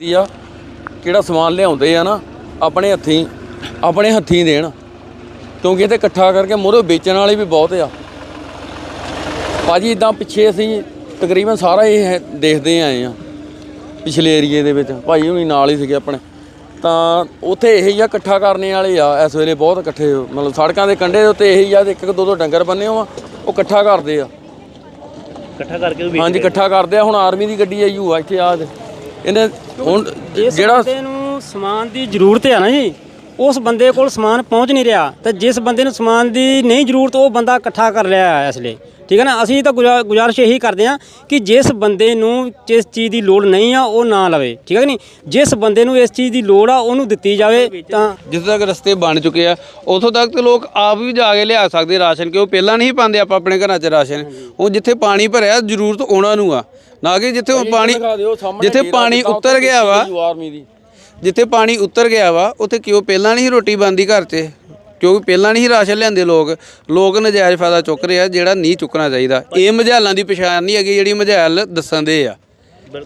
ਤੀ ਆ ਕਿਹੜਾ ਸਮਾਨ ਲਿਆਉਂਦੇ ਆ ਨਾ ਆਪਣੇ ਹੱਥੀਂ ਆਪਣੇ ਹੱਥੀਂ ਦੇਣ। ਕਿਉਂਕਿ ਇਹ ਤੇ ਇਕੱਠਾ ਕਰਕੇ ਮੋਰੇ ਵੇਚਣ ਵਾਲੇ ਵੀ ਬਹੁਤ ਆ। ਭਾਜੀ ਇਦਾਂ ਪਿੱਛੇ ਅਸੀਂ ਤਕਰੀਬਨ ਸਾਰਾ ਇਹ ਹੈ- ਦੇਖਦੇ ਆਏ ਆ ਪਿਛਲੇ ਏਰੀਏ ਦੇ ਵਿੱਚ। ਭਾਈ ਹੁਣੀ ਨਾਲ ਹੀ ਸੀਗੇ ਆਪਣੇ। ਤਾਂ ਉੱਥੇ ਇਹ ਹੀ ਆ ਇਕੱਠਾ ਕਰਨੇ ਵਾਲੇ ਆ ਇਸ ਵੇਲੇ ਬਹੁਤ ਇਕੱਠੇ ਮਤਲਬ ਸੜਕਾਂ ਦੇ ਕੰਢੇ ਦੇ ਉੱਤੇ ਇਹ ਹੀ ਆ ਇੱਕ ਇੱਕ ਦੋ ਦੋ ਡੰਗਰ ਬੰਨੇ ਹੋ ਆ ਉਹ ਇਕੱਠਾ ਕਰਦੇ ਆ। ਇਕੱਠਾ ਕਰਕੇ ਵੀ ਹਾਂਜੀ ਇਕੱਠਾ ਕਰਦੇ ਆ ਹੁਣ ਆਰਮੀ ਦੀ ਗੱਡੀ ਆਈ ਹੋਆ ਇੱਥੇ ਆ ਇਹਨੇ ਹੁਣ ਜਿਹੜਾ ਬੰਦੇ ਨੂੰ ਸਮਾਨ ਦੀ ਜ਼ਰੂਰਤ ਹੈ ਨਾ ਜੀ ਉਸ ਬੰਦੇ ਕੋਲ ਸਮਾਨ ਪਹੁੰਚ ਨਹੀਂ ਰਿਹਾ ਤੇ ਜਿਸ ਬੰਦੇ ਨੂੰ ਸਮਾਨ ਦੀ ਨਹੀਂ ਜ਼ਰੂਰਤ ਉਹ ਬੰਦਾ ਇਕੱਠਾ ਕਰ ਰਿਹਾ ਹੈ ਇਸ ਲਈ। ਠੀਕ ਹੈ ਨਾ? ਅਸੀਂ ਤਾਂ ਗੁਜ਼ਾ- ਗੁਜ਼ਾਰਿਸ਼ ਇਹੀ ਕਰਦੇ ਹਾਂ ਕਿ ਜਿਸ ਬੰਦੇ ਨੂੰ ਜਿਸ ਚੀਜ਼ ਦੀ ਲੋੜ ਨਹੀਂ ਆ ਉਹ ਨਾ ਲਵੇ। ਠੀਕ ਹੈ ਕਿ ਨਹੀਂ? ਜਿਸ ਬੰਦੇ ਨੂੰ ਇਸ ਚੀਜ਼ ਦੀ ਲੋੜ ਆ ਉਹਨੂੰ ਦਿੱਤੀ ਜਾਵੇ ਤਾਂ ਜਿੱਥੇ ਤੱਕ ਰਸਤੇ ਬਣ ਚੁੱਕੇ ਆ ਉਥੋਂ ਤੱਕ ਤੇ ਲੋਕ ਆਪ ਵੀ ਜਾ ਕੇ ਲਿਆ ਸਕਦੇ ਰਾਸ਼ਨ ਕਿਉਂ? ਪਹਿਲਾਂ ਨਹੀਂ ਪਾਉਂਦੇ ਆਪਾਂ ਆਪਣੇ ਘਰਾਂ 'ਚ ਰਾਸ਼ਨ। ਉਹ ਜਿੱਥੇ ਪਾਣੀ ਭਰਿਆ ਜ਼ਰੂਰਤ ਉਹਨਾਂ ਨੂੰ ਆ। ਨਾ ਕਿ ਜਿੱਥੇ ਹੁਣ ਪਾਣੀ ਜਿੱਥੇ ਪਾਣੀ ਉੱਤਰ ਗਿਆ ਵਾ ਸੀ ਆਰਮੀ ਦੀ। ਜਿੱਥੇ ਪਾਣੀ ਉੱਤਰ ਗਿਆ ਵਾ ਉੱਥੇ ਕਿਉਂ? ਪਹਿਲਾਂ ਨਹੀਂ ਰੋਟੀ ਬਣਦੀ ਘਰ 'ਚ। ਕਿਉਂਕਿ ਪਹਿਲਾਂ ਨਹੀਂ ਰਾਸ਼ਨ ਲਿਆਂਦੇ ਲੋਕ। ਲੋਕ ਨਜਾਇਜ਼ ਫਾਇਦਾ ਚੁੱਕ ਰਹੇ ਆ ਜਿਹੜਾ ਨਹੀਂ ਚੁੱਕਣਾ ਚਾਹੀਦਾ। ਇਹ ਮਝਾਲਾਂ ਦੀ ਪਛਾਣ ਨਹੀਂ ਹੈਗੀ ਜਿਹੜੀ ਮਝਾਲ ਦੱਸਣ ਦੇ ਆ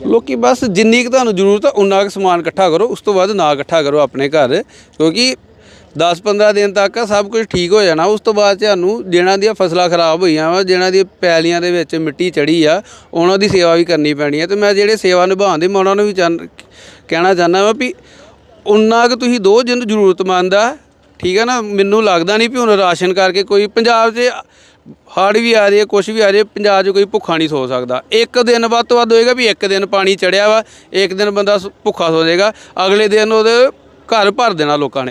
ਲੋਕੀ ਬਸ ਜਿੰਨੀ ਕੁ ਤੁਹਾਨੂੰ ਜ਼ਰੂਰਤ ਆ ਉਨਾ ਕੁ ਸਮਾਨ ਇਕੱਠਾ ਕਰੋ ਉਸ ਤੋਂ ਬਾਅਦ ਨਾ ਇਕੱਠਾ ਕਰੋ ਆਪਣੇ ਘਰ। ਕਿਉਂਕਿ 10-15 ਦਿਨ ਤੱਕ ਸਭ ਕੁਝ ਠੀਕ ਹੋ ਜਾਣਾ ਉਸ ਤੋਂ ਬਾਅਦ ਤੁਹਾਨੂੰ ਜਿਹਨਾਂ ਦੀਆਂ ਫਸਲਾਂ ਖਰਾਬ ਹੋਈਆਂ ਵਾ ਜਿਹਨਾਂ ਦੀ ਪੈਲੀਆਂ ਦੇ ਵਿੱਚ ਮਿੱਟੀ ਚੜੀ ਆ ਉਹਨਾਂ ਦੀ ਸੇਵਾ ਵੀ ਕਰਨੀ ਪੈਣੀ ਹੈ ਤੇ ਮੈਂ ਜਿਹੜੇ ਸੇਵਾ ਨਿਭਾਉਂਦੇ ਮੈਂ ਉਹਨਾਂ ਨੂੰ ਵੀ ਕਹਿਣਾ ਚਾਹੁੰਦਾ ਵਾ ਵੀ ਉਨਾ ਕੁ ਤੁਸੀਂ ਦੋ ਜਿੰਨ ਜ਼ਰੂਰਤਮੰਦ ਆ ਠੀਕ ਹੈ ਨਾ, ਮੈਨੂੰ ਲੱਗਦਾ ਨਹੀਂ ਵੀ ਹੁਣ ਰਾਸ਼ਨ ਕਰਕੇ ਕੋਈ ਪੰਜਾਬ 'ਚ ਹੜ੍ਹ ਵੀ ਆ ਰਹੀ ਹੈ, ਕੁਛ ਵੀ ਆ ਰਹੀ ਹੈ, ਪੰਜਾਬ 'ਚ ਕੋਈ ਭੁੱਖਾ ਨਹੀਂ ਸੋ ਸਕਦਾ। ਇੱਕ ਦਿਨ ਵੱਧ ਤੋਂ ਵੱਧ ਹੋਏਗਾ ਵੀ ਇੱਕ ਦਿਨ ਪਾਣੀ ਚੜਿਆ ਵਾ, ਇੱਕ ਦਿਨ ਬੰਦਾ ਭੁੱਖਾ ਸੋ ਜਾਏਗਾ, ਅਗਲੇ ਦਿਨ ਉਹਦੇ ਘਰ ਭਰ ਦੇਣਾ ਲੋਕਾਂ ਨੇ।